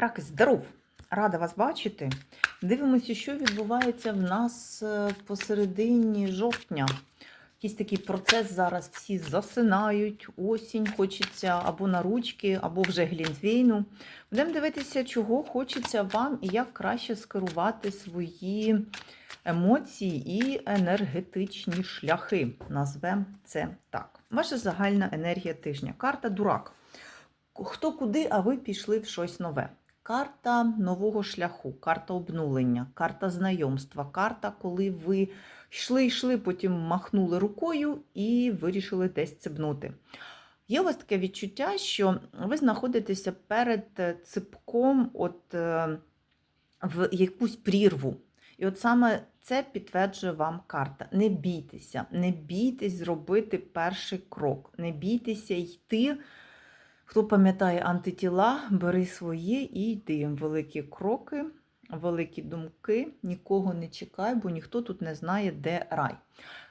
Раки, здоров! Рада вас бачити. Дивимося, що відбувається в нас е, посередині жовтня. Якийсь такий процес зараз всі засинають, осінь хочеться або на ручки, або вже глінтвейну. Будемо дивитися, чого хочеться вам і як краще скерувати свої емоції і енергетичні шляхи. Назвемо це так. Ваша загальна енергія тижня. Карта дурак. Хто куди, а ви пішли в щось нове. Карта нового шляху, карта обнулення, карта знайомства, карта, коли ви йшли, йшли, потім махнули рукою і вирішили десь цибнути. Є у вас таке відчуття, що ви знаходитеся перед е, ципком от, е, в якусь прірву. І от саме це підтверджує вам карта. Не бійтеся, не бійтесь зробити перший крок, не бійтеся йти. Хто пам'ятає антитіла, бери своє і йди. Великі кроки, великі думки, нікого не чекай, бо ніхто тут не знає, де рай.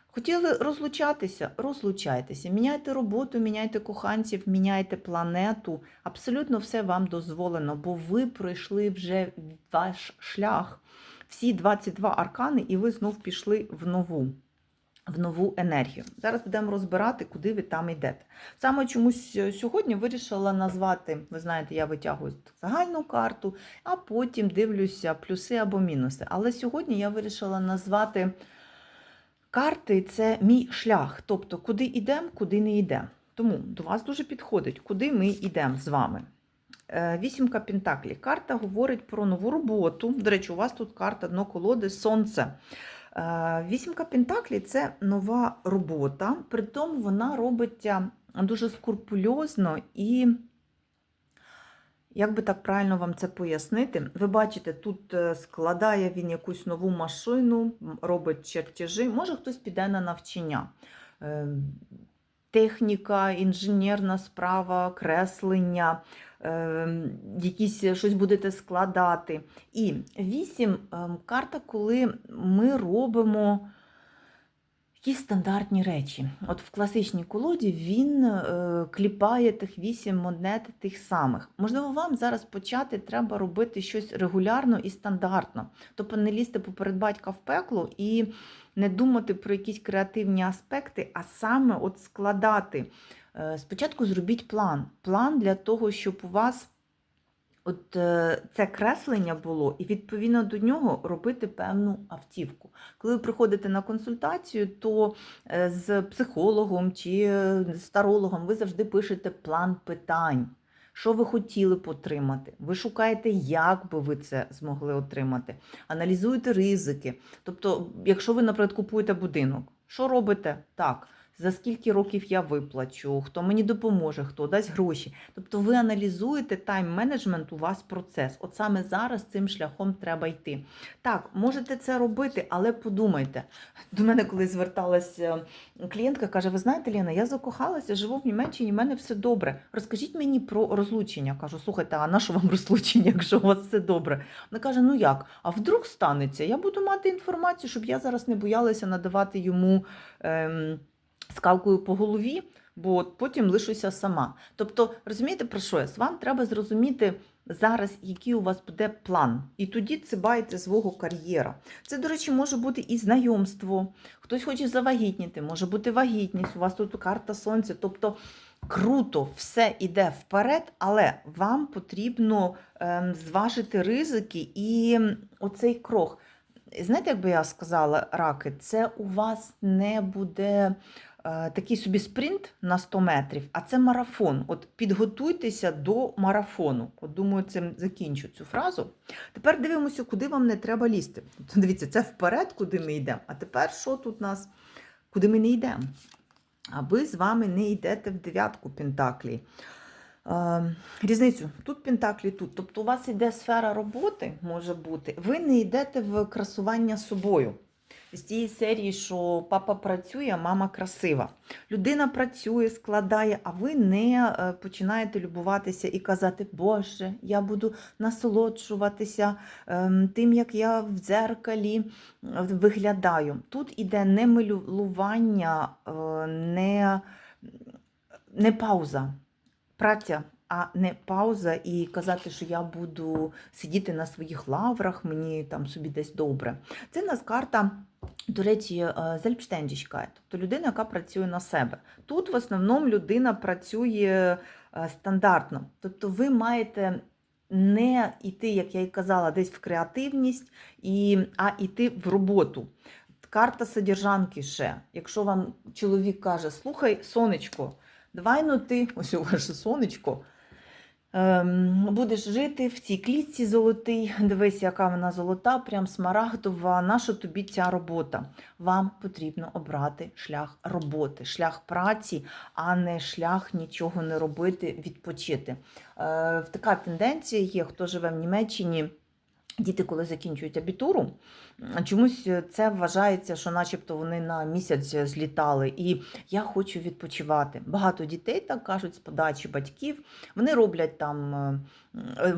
Хотіли розлучатися, розлучайтеся. Міняйте роботу, міняйте коханців, міняйте планету. Абсолютно все вам дозволено, бо ви пройшли вже ваш шлях, всі 22 аркани, і ви знов пішли в нову. В нову енергію. Зараз будемо розбирати, куди ви там йдете. Саме чомусь сьогодні вирішила назвати, ви знаєте, я витягую загальну карту, а потім дивлюся плюси або мінуси. Але сьогодні я вирішила назвати карти це мій шлях. Тобто, куди йдемо, куди не йдемо. Тому до вас дуже підходить, куди ми йдемо з вами. Е, Вісімка Пентаклі. Карта говорить про нову роботу. До речі, у вас тут карта дно колоди Сонце. Е, Вісімка Пентаклі це нова робота, притом вона робиться дуже скрупульозно і, як би так правильно вам це пояснити, ви бачите, тут е, складає він якусь нову машину, робить чертежі, може хтось піде на навчання. Е, Техніка, інженерна справа, креслення, якісь щось будете складати. І вісім ем, карта, коли ми робимо якісь стандартні речі. От в класичній колоді він е, кліпає тих вісім монет тих самих. Можливо, вам зараз почати треба робити щось регулярно і стандартно. Тобто не лізти поперед батька в пекло і не думати про якісь креативні аспекти, а саме от складати. Е, Спочатку зробіть план. План для того, щоб у вас от е, це креслення було, і відповідно до нього робити певну автівку. Коли ви приходите на консультацію, то е, з психологом чи е, з тарологом ви завжди пишете план питань. Що ви хотіли б отримати? Ви шукаєте, як би ви це змогли отримати. Аналізуєте ризики. Тобто, якщо ви, наприклад, купуєте будинок, що робите? Так, за скільки років я виплачу, хто мені допоможе, хто дасть гроші. Тобто ви аналізуєте тайм-менеджмент, у вас процес. От саме зараз цим шляхом треба йти. Так, можете це робити, але подумайте. До мене коли зверталася клієнтка, каже: Ви знаєте, Ліна, я закохалася, живу в Німеччині, в мене все добре. Розкажіть мені про розлучення. Кажу, слухайте, а на що вам розлучення, якщо у вас все добре? Вона каже: Ну як? А вдруг станеться? Я буду мати інформацію, щоб я зараз не боялася надавати йому. Ем, скалкою по голові, бо от потім лишуся сама. Тобто, розумієте, про що я? Вам треба зрозуміти зараз, який у вас буде план. І тоді цибаєте свого кар'єра. Це, до речі, може бути і знайомство. Хтось хоче завагітніти, може бути вагітність, у вас тут карта сонця. Тобто круто, все йде вперед, але вам потрібно ем, зважити ризики і оцей крок. Знаєте, як би я сказала, раки, це у вас не буде такий собі спринт на 100 метрів, а це марафон. От підготуйтеся до марафону. От думаю, цим закінчу цю фразу. Тепер дивимося, куди вам не треба лізти. Тобто, дивіться, це вперед, куди ми йдемо. А тепер що тут у нас? Куди ми не йдемо? А ви з вами не йдете в дев'ятку Пентаклі. Е, Різницю тут Пентаклі, тут. Тобто у вас йде сфера роботи, може бути, ви не йдете в красування собою. З тієї серії, що папа працює, а мама красива. Людина працює, складає, а ви не е, починаєте любуватися і казати, Боже, я буду насолоджуватися ем, тим, як я в дзеркалі е, виглядаю. Тут іде не милування, е, не, не пауза. Праця, а не пауза і казати, що я буду сидіти на своїх лаврах, мені там собі десь добре. Це нас карта. До речі, е, Selbstständigkeit, тобто людина, яка працює на себе. Тут в основному людина працює е, стандартно. Тобто ви маєте не йти, як я і казала, десь в креативність, і, а йти в роботу. Карта содержанки ще. Якщо вам чоловік каже, слухай, сонечко, давай ну ти, ось у ваше сонечко, будеш жити в цій клітці золотий, дивись, яка вона золота, прям смарагдова. Наша тобі ця робота? Вам потрібно обрати шлях роботи, шлях праці, а не шлях нічого не робити, відпочити. Е, така тенденція є, хто живе в Німеччині. Діти, коли закінчують абітуру, чомусь це вважається, що начебто вони на місяць злітали, і я хочу відпочивати. Багато дітей так кажуть з подачі батьків. Вони роблять там е,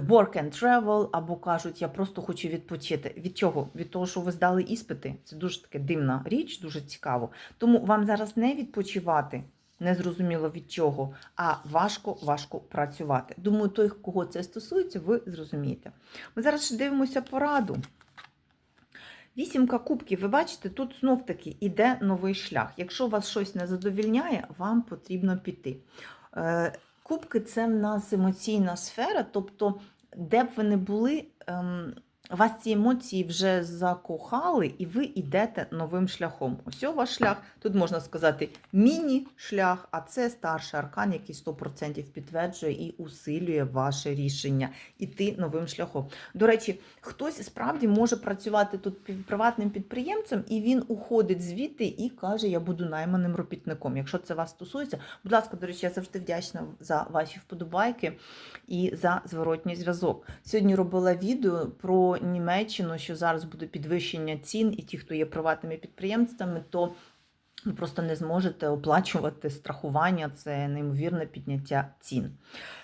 work and travel, або кажуть, я просто хочу відпочити. Від чого? Від того, що ви здали іспити. Це дуже таке дивна річ, дуже цікаво. Тому вам зараз не відпочивати. Не зрозуміло від чого, а важко важко працювати. Думаю, той, кого це стосується, ви зрозумієте. Ми зараз ще дивимося пораду. Вісімка кубків, ви бачите, тут знов таки іде новий шлях. Якщо вас щось не задовільняє, вам потрібно піти. Е, Кубки це в нас емоційна сфера, тобто, де б ви не були, ем, вас ці емоції вже закохали, і ви йдете новим шляхом. Ось ваш шлях. Тут можна сказати міні-шлях, а це старший аркан, який 100% підтверджує і усилює ваше рішення іти новим шляхом. До речі, хтось справді може працювати тут приватним підприємцем, і він уходить звідти і каже: Я буду найманим робітником. Якщо це вас стосується, будь ласка, до речі, я завжди вдячна за ваші вподобайки і за зворотній зв'язок. Сьогодні робила відео про Німеччину, що зараз буде підвищення цін, і ті, хто є приватними підприємцями, то ви просто не зможете оплачувати страхування, це неймовірне підняття цін.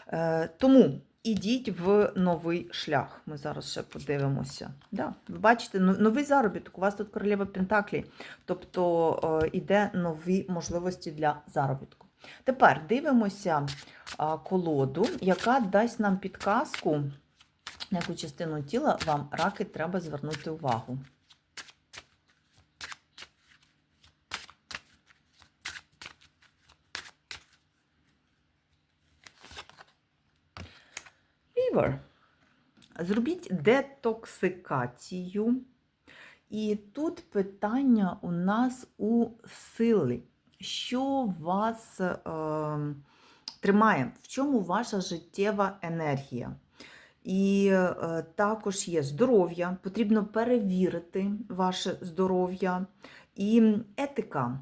Е, тому ідіть в новий шлях. Ми зараз ще подивимося. Да, ви бачите, новий заробіток. У вас тут королева Пентаклі, тобто е, іде нові можливості для заробітку. Тепер дивимося колоду, яка дасть нам підказку, на яку частину тіла вам раки треба звернути увагу. Лівер. Зробіть детоксикацію. І тут питання у нас у сили. Що вас е, тримає? В чому ваша життєва енергія? І е, також є здоров'я, потрібно перевірити ваше здоров'я і етика.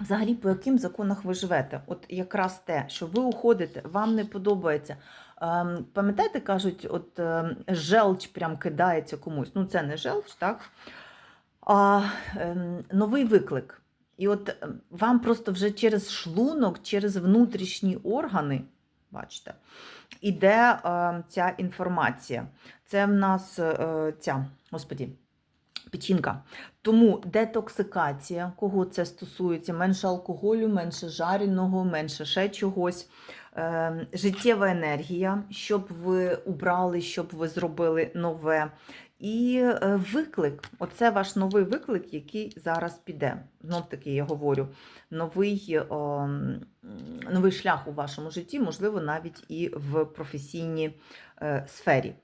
Взагалі, по яким законах ви живете? От якраз те, що ви уходите, вам не подобається. Ем, Пам'ятаєте, кажуть, от ем, желч прям кидається комусь. Ну, це не желч, так? А ем, новий виклик. І от вам просто вже через шлунок, через внутрішні органи, бачите, іде е, ця інформація. Це в нас е, ця, господі, печінка. Тому детоксикація, кого це стосується, менше алкоголю, менше жареного, менше ще чогось. Е, життєва енергія, щоб ви убрали, щоб ви зробили нове. І е, виклик, оце ваш новий виклик, який зараз піде. Знов таки я говорю, новий, о, новий шлях у вашому житті, можливо, навіть і в професійній е, сфері.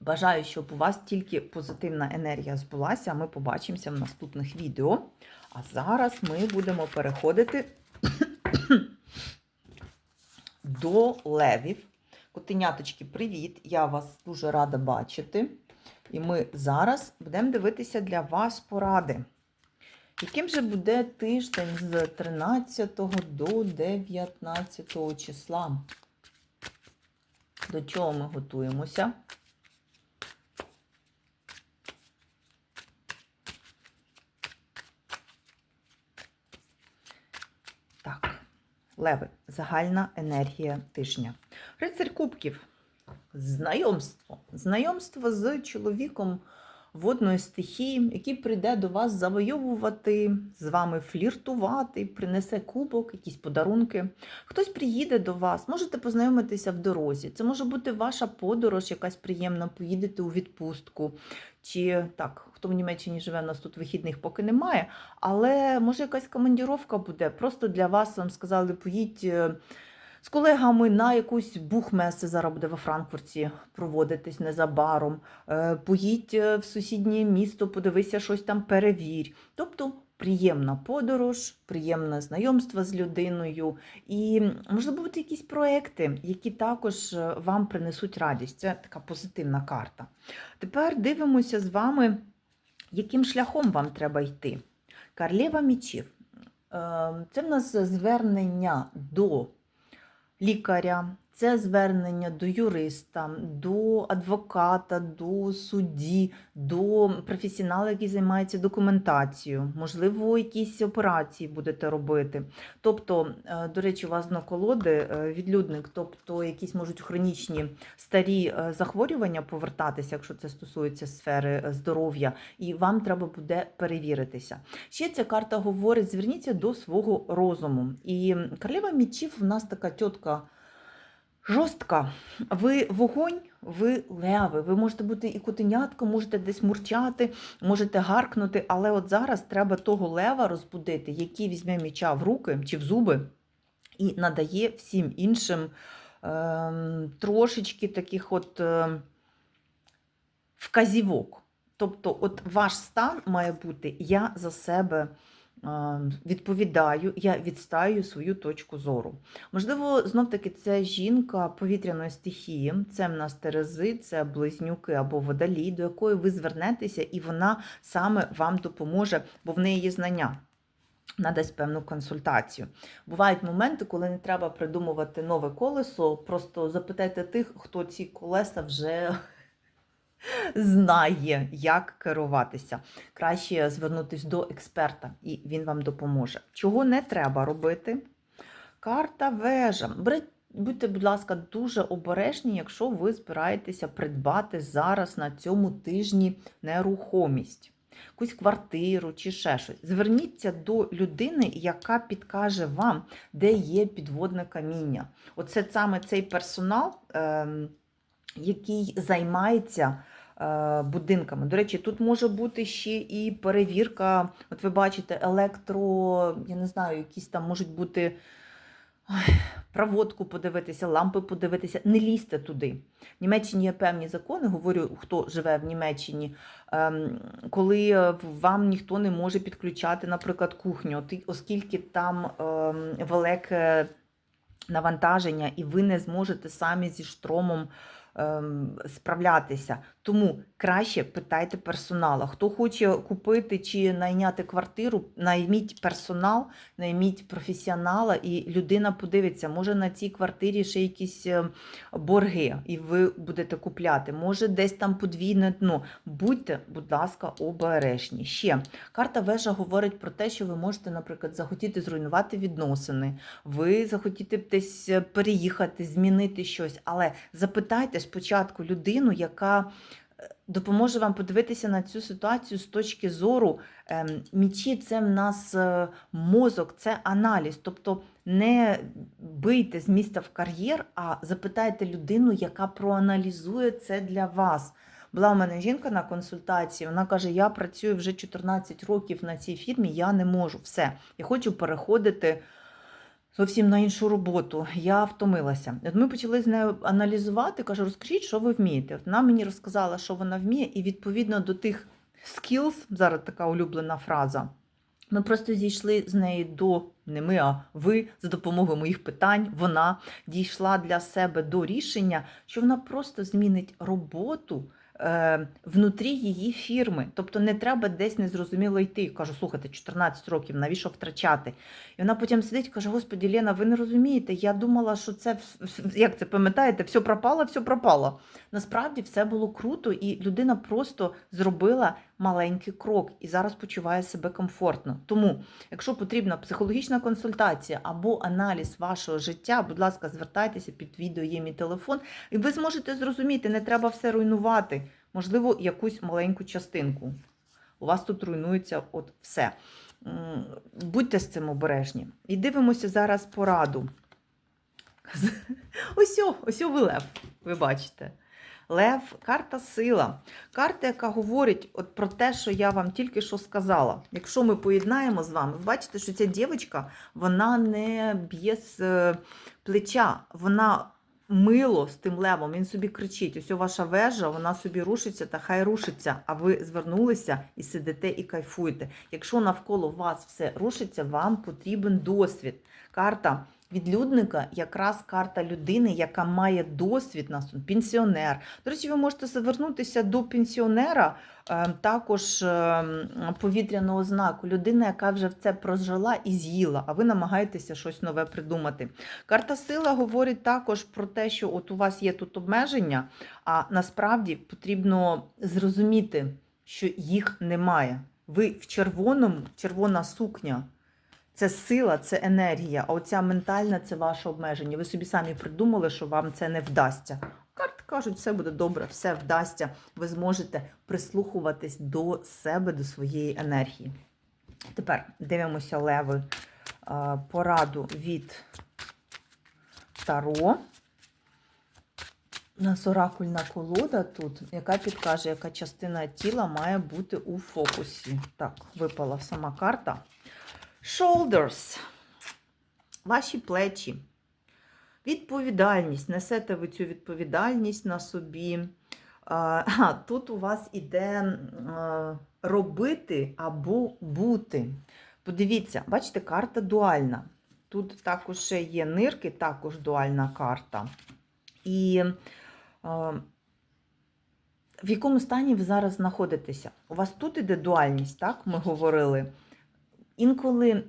Бажаю, щоб у вас тільки позитивна енергія збулася. Ми побачимося в наступних відео. А зараз ми будемо переходити до левів. Котеняточки, привіт! Я вас дуже рада бачити. І ми зараз будемо дивитися для вас поради. Яким же буде тиждень з 13 до 19 числа? До чого ми готуємося? Так, леви, загальна енергія тижня. Рицарь кубків. Знайомство. Знайомство з чоловіком водної стихії, який прийде до вас завойовувати, з вами фліртувати, принесе кубок, якісь подарунки. Хтось приїде до вас, можете познайомитися в дорозі. Це може бути ваша подорож, якась приємна, поїдете у відпустку. Чи так, хто в Німеччині живе, у нас тут вихідних поки немає. Але може якась командіровка буде. Просто для вас вам сказали, поїдь е, з колегами на якусь бухмеси зараз буде во Франкфурті проводитись незабаром. Е, Поїдь е, в сусіднє місто, подивися щось там, перевірь. Тобто приємна подорож, приємне знайомство з людиною, і можливо бути якісь проекти, які також е, вам принесуть радість. Це така позитивна карта. Тепер дивимося з вами, яким шляхом вам треба йти. Карлєва мічів. Е, Це в нас звернення до лікаря, це звернення до юриста, до адвоката, до судді, до професіонала, який займається документацією. Можливо, якісь операції будете робити. Тобто, е, до речі, у вас на колоди е, відлюдник, тобто якісь можуть хронічні старі е, захворювання повертатися, якщо це стосується сфери здоров'я, і вам треба буде перевіритися. Ще ця карта говорить: зверніться до свого розуму. І королева мічів в нас така тітка жорстка. Ви вогонь, ви леви. Ви можете бути і котенятком, можете десь мурчати, можете гаркнути, але от зараз треба того лева розбудити, який візьме міча в руки чи в зуби і надає всім іншим ем, трошечки таких от ем, вказівок. Тобто, от ваш стан має бути я за себе е, відповідаю, я відстаю свою точку зору. Можливо, знов-таки це жінка повітряної стихії, це в нас терези, це близнюки або водолій, до якої ви звернетеся, і вона саме вам допоможе, бо в неї є знання. Надасть певну консультацію. Бувають моменти, коли не треба придумувати нове колесо. Просто запитайте тих, хто ці колеса вже знає, як керуватися. Краще звернутися до експерта, і він вам допоможе. Чого не треба робити? Карта вежа. Будьте, будь ласка, дуже обережні, якщо ви збираєтеся придбати зараз на цьому тижні нерухомість. Якусь квартиру чи ще щось. Зверніться до людини, яка підкаже вам, де є підводне каміння. Оце саме цей персонал, ем, який займається е, будинками. До речі, тут може бути ще і перевірка. От ви бачите, електро, я не знаю, якісь там можуть бути. Проводку подивитися, лампи подивитися, не лізьте туди. В Німеччині є певні закони, говорю, хто живе в Німеччині, ем, коли е, вам ніхто не може підключати, наприклад, кухню, оскільки там ем, велике навантаження, і ви не зможете самі зі штромом справлятися. Тому краще питайте персонала. Хто хоче купити чи найняти квартиру, найміть персонал, найміть професіонала, і людина подивиться, може на цій квартирі ще якісь е, борги, і ви будете купляти. Може, десь там подвійне дно. Будьте, будь ласка, обережні. Ще карта вежа говорить про те, що ви можете, наприклад, захотіти зруйнувати відносини, ви захотіте десь е, переїхати, змінити щось. Але запитайте спочатку людину, яка допоможе вам подивитися на цю ситуацію з точки зору ем, мічі, це в нас е, мозок, це аналіз. Тобто не бийте з міста в кар'єр, а запитайте людину, яка проаналізує це для вас. Була у мене жінка на консультації, вона каже: Я працюю вже 14 років на цій фірмі, я не можу. Все, я хочу переходити зовсім на іншу роботу. Я втомилася. От ми почали з нею аналізувати. Кажу, розкажіть, що ви вмієте. От вона мені розказала, що вона вміє, і відповідно до тих skills, зараз така улюблена фраза. Ми просто зійшли з нею до не ми, а ви за допомогою моїх питань. Вона дійшла для себе до рішення, що вона просто змінить роботу внутрі її фірми. Тобто не треба десь незрозуміло йти. Кажу, слухайте, 14 років, навіщо втрачати? І вона потім сидить і каже: Господі, Лена, ви не розумієте, я думала, що це як це пам'ятаєте, все пропало, все пропало. Насправді все було круто, і людина просто зробила маленький крок і зараз почуває себе комфортно. Тому, якщо потрібна психологічна консультація або аналіз вашого життя, будь ласка, звертайтеся під відео, є мій телефон, і ви зможете зрозуміти, не треба все руйнувати. Можливо, якусь маленьку частинку. У вас тут руйнується от все. Будьте з цим обережні. І дивимося зараз пораду. Ось, ось ви лев, ви бачите. Лев, карта сила. Карта, яка говорить от про те, що я вам тільки що сказала. Якщо ми поєднаємо з вами, ви бачите, що ця дівчинка, вона не б'є з е, плеча, вона мило з тим левом, він собі кричить: ось ваша вежа, вона собі рушиться та хай рушиться, а ви звернулися і сидите і кайфуєте. Якщо навколо вас все рушиться, вам потрібен досвід. Карта відлюдника якраз карта людини, яка має досвід нас пенсіонер. До речі, ви можете звернутися до пенсіонера, е, також е, повітряного знаку, людина, яка вже в це прожила і з'їла, а ви намагаєтеся щось нове придумати. Карта сила говорить також про те, що от у вас є тут обмеження, а насправді потрібно зрозуміти, що їх немає. Ви в червоному, червона сукня. Це сила, це енергія, а оця ментальна це ваше обмеження. Ви собі самі придумали, що вам це не вдасться. Карти кажуть, все буде добре, все вдасться. Ви зможете прислухуватись до себе, до своєї енергії. Тепер дивимося леви е, пораду від Таро. У нас оракульна колода тут, яка підкаже, яка частина тіла має бути у фокусі. Так, випала сама карта. Shoulders. Ваші плечі. Відповідальність. Несете ви цю відповідальність на собі. Тут у вас іде робити або бути. Подивіться, бачите, карта дуальна. Тут також ще є нирки, також дуальна карта. І в якому стані ви зараз знаходитеся? У вас тут іде дуальність, так? Ми говорили. Інколи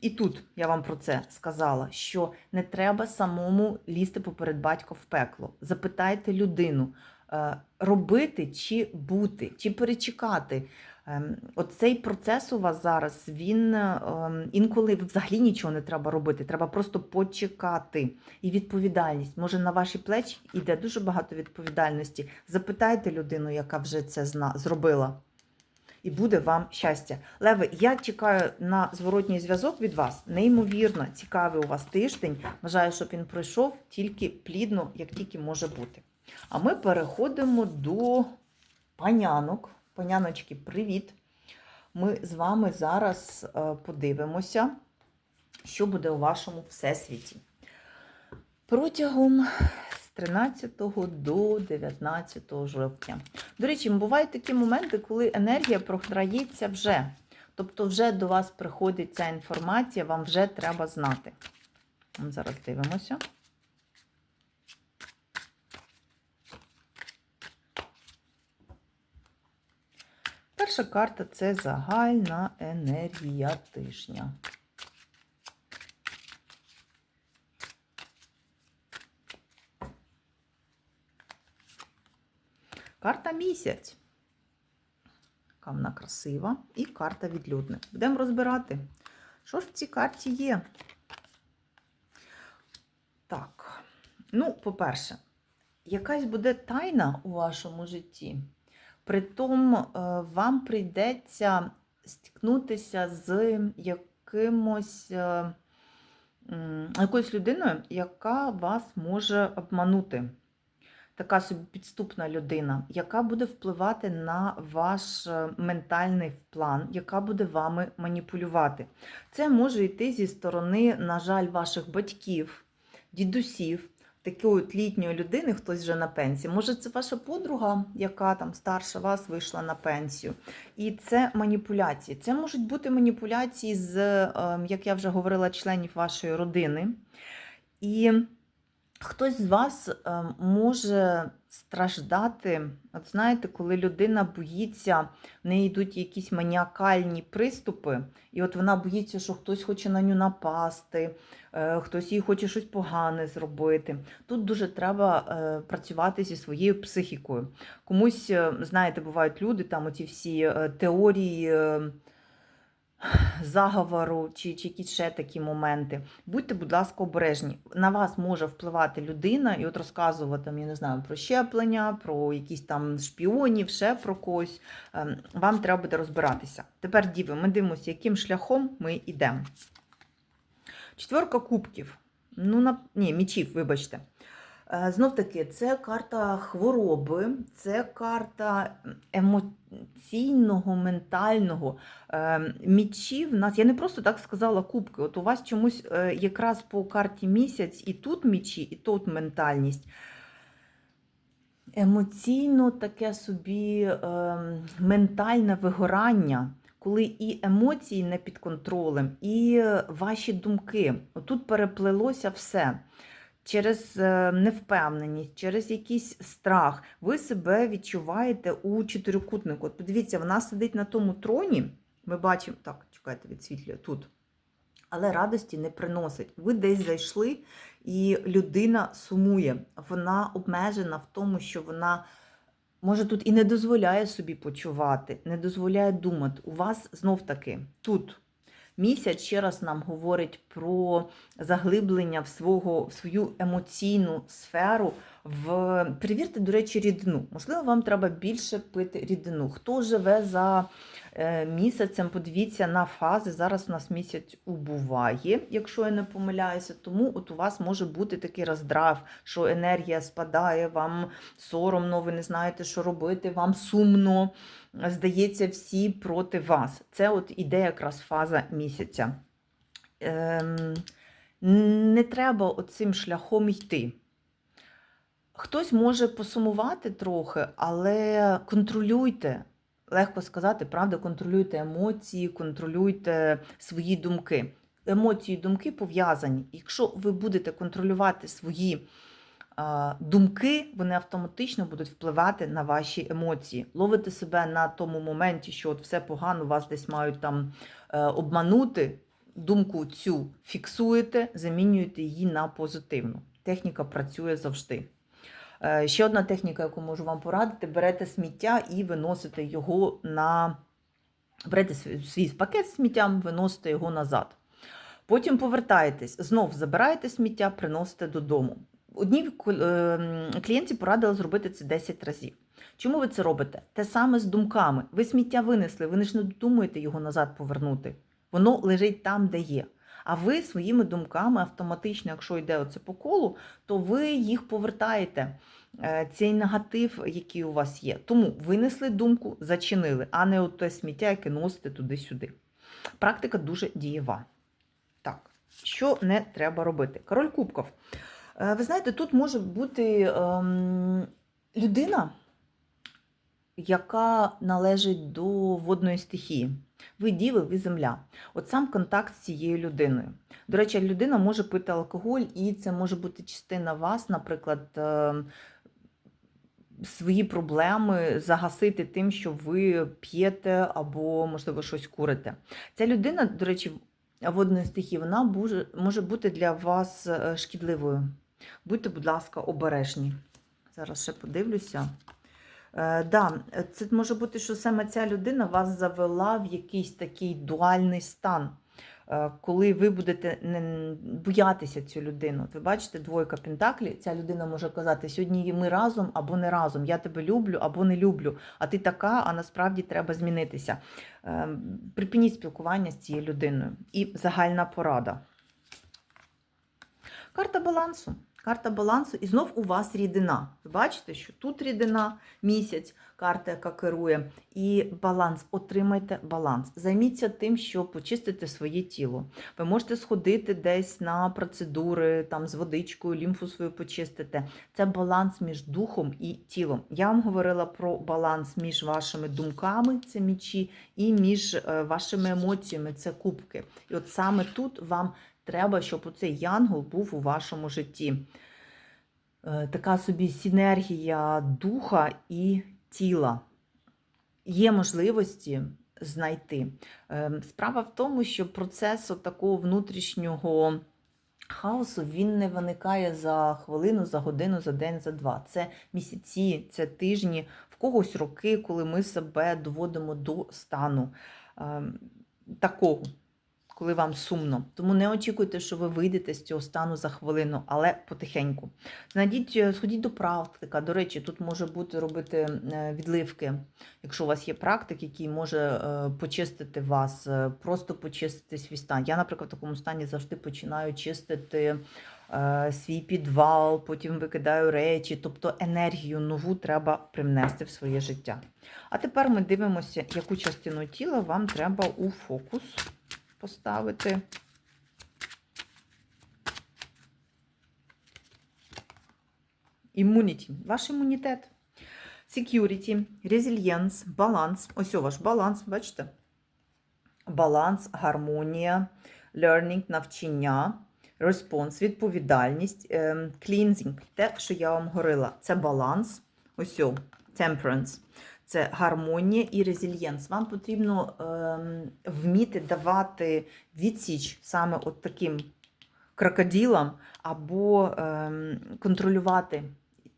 і тут я вам про це сказала, що не треба самому лізти поперед батька в пекло. Запитайте людину, е, робити чи бути, чи перечекати. Ем, от цей процес у вас зараз, він ем, інколи взагалі нічого не треба робити, треба просто почекати. І відповідальність. Може, на ваші плечі йде дуже багато відповідальності. Запитайте людину, яка вже це зробила і буде вам щастя. Леви, я чекаю на зворотній зв'язок від вас. Неймовірно, цікавий у вас тиждень. Бажаю, щоб він пройшов тільки плідно, як тільки може бути. А ми переходимо до панянок. Паняночки, привіт! Ми з вами зараз е, подивимося, що буде у вашому всесвіті. Протягом 13 до 19 жовтня. До речі, бувають такі моменти, коли енергія програється вже. Тобто, вже до вас приходить ця інформація, вам вже треба знати. Зараз дивимося. Перша карта це загальна енергія тижня. Карта місяць. Яка вона красива. І карта відлюдник. Будемо розбирати, що ж в цій карті є. Так, ну, по-перше, якась буде тайна у вашому житті. Притом е, вам прийдеться стикнутися з якимось, е, якоюсь людиною, яка вас може обманути така собі підступна людина, яка буде впливати на ваш е, ментальний план, яка буде вами маніпулювати. Це може йти зі сторони, на жаль, ваших батьків, дідусів. Такої літньої людини, хтось вже на пенсії. Може, це ваша подруга, яка там старша вас вийшла на пенсію. І це маніпуляції. Це можуть бути маніпуляції з, ем, як я вже говорила, членів вашої родини. І Хтось з вас е, може страждати, от знаєте, коли людина боїться, в неї йдуть якісь маніакальні приступи, і от вона боїться, що хтось хоче на нього напасти, е, хтось їй хоче щось погане зробити. Тут дуже треба е, працювати зі своєю психікою. Комусь, знаєте, бувають люди, там оці всі теорії заговору чи, чи якісь ще такі моменти. Будьте, будь ласка, обережні. На вас може впливати людина і от розказувати, я не знаю, про щеплення, про якісь там шпіонів, ще про когось. Ем, Вам треба буде розбиратися. Тепер, діви, ми дивимося, яким шляхом ми йдемо. Четверка кубків. Ну, на... Ні, мічів, вибачте. Е, Знов таки, це карта хвороби, це карта емоційного, ментального. Е, Мічі в нас, я не просто так сказала кубки. От у вас чомусь е, якраз по карті місяць і тут мічі, і тут ментальність. Емоційно таке собі ментальне вигорання, коли і емоції не під контролем, і ваші думки. Отут переплелося все через е, невпевненість, через якийсь страх. Ви себе відчуваєте у чотирикутнику. От подивіться, вона сидить на тому троні. Ми бачимо, так, чекайте, відсвітлює тут. Але радості не приносить. Ви десь зайшли, і людина сумує. Вона обмежена в тому, що вона може тут і не дозволяє собі почувати, не дозволяє думати. У вас знов таки тут місяць ще раз нам говорить про заглиблення в, свого, в свою емоційну сферу. В... Перевірте, до речі, рідину. Можливо, вам треба більше пити рідину. Хто живе за місяцем, подивіться на фази. Зараз у нас місяць убуває, якщо я не помиляюся. Тому от у вас може бути такий роздрав, що енергія спадає, вам соромно, ви не знаєте, що робити, вам сумно. Здається, всі проти вас. Це от іде якраз фаза місяця. Ем, не треба оцим шляхом йти. Хтось може посумувати трохи, але контролюйте, легко сказати, правда, контролюйте емоції, контролюйте свої думки. Емоції і думки пов'язані. Якщо ви будете контролювати свої думки, вони автоматично будуть впливати на ваші емоції. Ловите себе на тому моменті, що от все погано, вас десь мають там е, обманути. Думку цю фіксуєте, замінюєте її на позитивну. Техніка працює завжди. Е, Ще одна техніка, яку можу вам порадити: берете сміття і виносите його на берете свій- пакет з сміттям, виносите його назад. Потім повертаєтесь, знов забираєте сміття, приносите додому. Одній е, клієнті порадила зробити це 10 разів. Чому ви це робите? Те саме з думками. Ви сміття винесли, ви не ж не думаєте його назад повернути. Воно лежить там, де є. А ви своїми думками автоматично, якщо йде оце по колу, то ви їх повертаєте. Е, Цей негатив, який у вас є. Тому винесли думку, зачинили, а не от те сміття, яке носите туди-сюди. Практика дуже дієва. Так, що не треба робити? Король Кубков. Е, Ви знаєте, тут може бути ем, людина, яка належить до водної стихії. Ви діви, ви земля. От сам контакт з цією людиною. До речі, людина може пити алкоголь, і це може бути частина вас, наприклад, е, свої проблеми загасити тим, що ви п'єте або, можливо, щось курите. Ця людина, до речі, водної стихії, вона може, бути для вас е, шкідливою. Будьте, будь ласка, обережні. Зараз ще подивлюся. Е, да, це може бути, що саме ця людина вас завела в якийсь такий дуальний стан, е, коли ви будете боятися цю людину. Ви бачите, двойка пентаклі, ця людина може казати, сьогодні ми разом або не разом, я тебе люблю або не люблю, а ти така, а насправді треба змінитися. Е, Припиніть спілкування з цією людиною. І загальна порада. Карта балансу. Карта балансу, і знов у вас рідина. Ви бачите, що тут рідина, місяць, карта, яка керує, і баланс. Отримайте баланс. Займіться тим, щоб почистити своє тіло. Ви можете сходити десь на процедури, там з водичкою, лімфу свою почистити. Це баланс між духом і тілом. Я вам говорила про баланс між вашими думками, це мічі, і між е, вашими емоціями, це кубки. І от саме тут вам треба, щоб оцей янгол був у вашому житті. Е, Така собі синергія духа і тіла. Є можливості знайти. Е, Справа в тому, що процес такого внутрішнього хаосу він не виникає за хвилину, за годину, за день, за два. Це місяці, це тижні, в когось роки, коли ми себе доводимо до стану. Ем, такого, коли вам сумно. Тому не очікуйте, що ви вийдете з цього стану за хвилину, але потихеньку. Знайдіть, е, сходіть до практика. До речі, тут може бути робити е, відливки, якщо у вас є практик, який може е, почистити вас, просто почистити свій стан. Я, наприклад, в такому стані завжди починаю чистити свій підвал, потім викидаю речі, тобто енергію нову треба привнести в своє життя. А тепер ми дивимося, яку частину тіла вам треба у фокус поставити. Імуніті, ваш імунітет. Security, resilience, баланс. Ось ваш баланс, бачите? Баланс, гармонія, learning, навчання, response, відповідальність, ем, cleansing. Те, що я вам говорила, це баланс. Ось temperance. Це гармонія і резильєнс. Вам потрібно ем, вміти давати відсіч саме от таким крокодилам, або ем, контролювати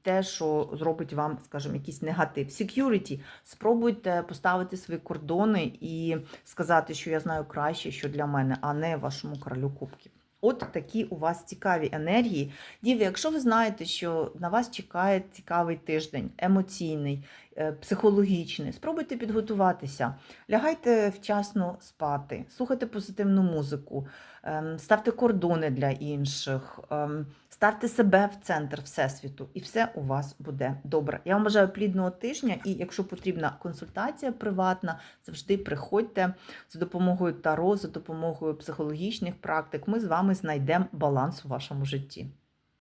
те, що зробить вам, скажімо, якийсь негатив. Security. Спробуйте поставити свої кордони і сказати, що я знаю краще, що для мене, а не вашому королю кубків. От такі у вас цікаві енергії. Діви, якщо ви знаєте, що на вас чекає цікавий тиждень, емоційний, е, психологічний, спробуйте підготуватися. Лягайте вчасно спати, слухайте позитивну музику, ем, ставте кордони для інших, ем, ставте себе в центр Всесвіту, і все у вас буде добре. Я вам бажаю плідного тижня, і якщо потрібна консультація приватна, завжди приходьте за допомогою таро, за допомогою психологічних практик. Ми з вами знайдемо баланс у вашому житті.